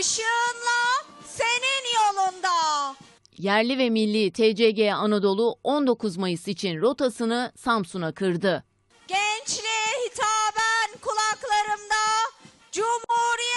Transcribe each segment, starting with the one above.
Işığınla senin yolunda. Yerli ve milli TCG Anadolu 19 Mayıs için rotasını Samsun'a kırdı. Gençliğe hitaben kulaklarımda. Cumhuriyet,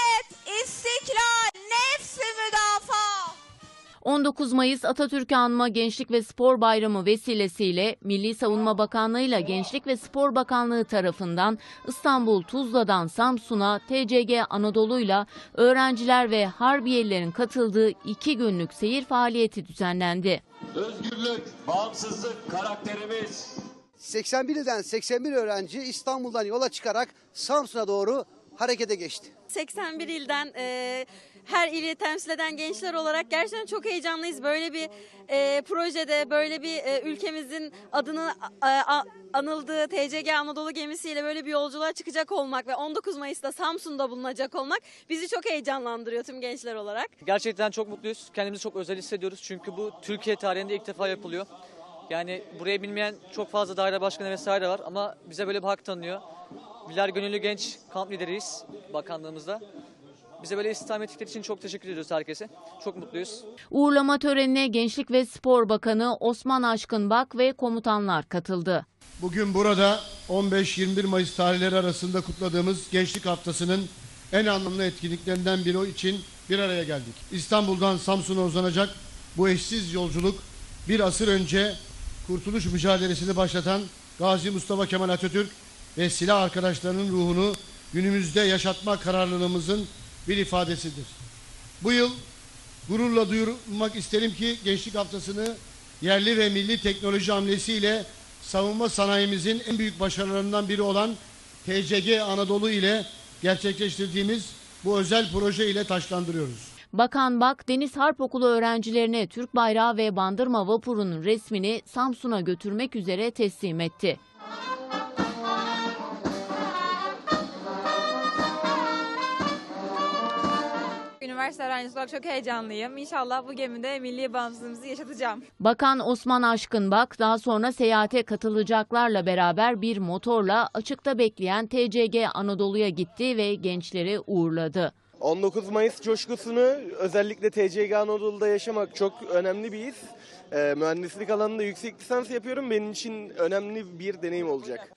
19 Mayıs Atatürk Anma Gençlik ve Spor Bayramı vesilesiyle Milli Savunma Bakanlığı ile Gençlik ve Spor Bakanlığı tarafından İstanbul Tuzla'dan Samsun'a TCG Anadolu'yla öğrenciler ve harbiyelilerin katıldığı iki günlük seyir faaliyeti düzenlendi. Özgürlük, bağımsızlık karakterimiz. 81 ilden 81 öğrenci İstanbul'dan yola çıkarak Samsun'a doğru harekete geçti. 81 ilden e, her ili temsil eden gençler olarak gerçekten çok heyecanlıyız. Böyle bir e, projede, böyle bir e, ülkemizin adını a- a- anıldığı TCG Anadolu gemisiyle böyle bir yolculuğa çıkacak olmak ve 19 Mayıs'ta Samsun'da bulunacak olmak bizi çok heyecanlandırıyor tüm gençler olarak. Gerçekten çok mutluyuz. Kendimizi çok özel hissediyoruz. Çünkü bu Türkiye tarihinde ilk defa yapılıyor. Yani burayı bilmeyen çok fazla daire başkanı vesaire var ama bize böyle bir hak tanınıyor. Biler Gönüllü Genç kamp lideriyiz bakanlığımızda. Bize böyle istihdam ettikleri için çok teşekkür ediyoruz herkese. Çok mutluyuz. Uğurlama törenine Gençlik ve Spor Bakanı Osman Aşkınbak ve komutanlar katıldı. Bugün burada 15-21 Mayıs tarihleri arasında kutladığımız Gençlik Haftası'nın en anlamlı etkinliklerinden biri için bir araya geldik. İstanbul'dan Samsun'a uzanacak bu eşsiz yolculuk bir asır önce kurtuluş mücadelesini başlatan Gazi Mustafa Kemal Atatürk ve silah arkadaşlarının ruhunu günümüzde yaşatma kararlılığımızın bir ifadesidir. Bu yıl gururla duyurmak isterim ki Gençlik Haftası'nı yerli ve milli teknoloji hamlesiyle savunma sanayimizin en büyük başarılarından biri olan TCG Anadolu ile gerçekleştirdiğimiz bu özel proje ile taşlandırıyoruz. Bakan Bak, Deniz Harp Okulu öğrencilerine Türk bayrağı ve bandırma vapurunun resmini Samsun'a götürmek üzere teslim etti. Üniversite öğrencisi olarak çok heyecanlıyım. İnşallah bu gemide milli bağımsızlığımızı yaşatacağım. Bakan Osman Aşkınbak daha sonra seyahate katılacaklarla beraber bir motorla açıkta bekleyen TCG Anadolu'ya gitti ve gençleri uğurladı. 19 Mayıs coşkusunu özellikle TCG Anadolu'da yaşamak çok önemli bir his. Ee, mühendislik alanında yüksek lisans yapıyorum. Benim için önemli bir deneyim olacak.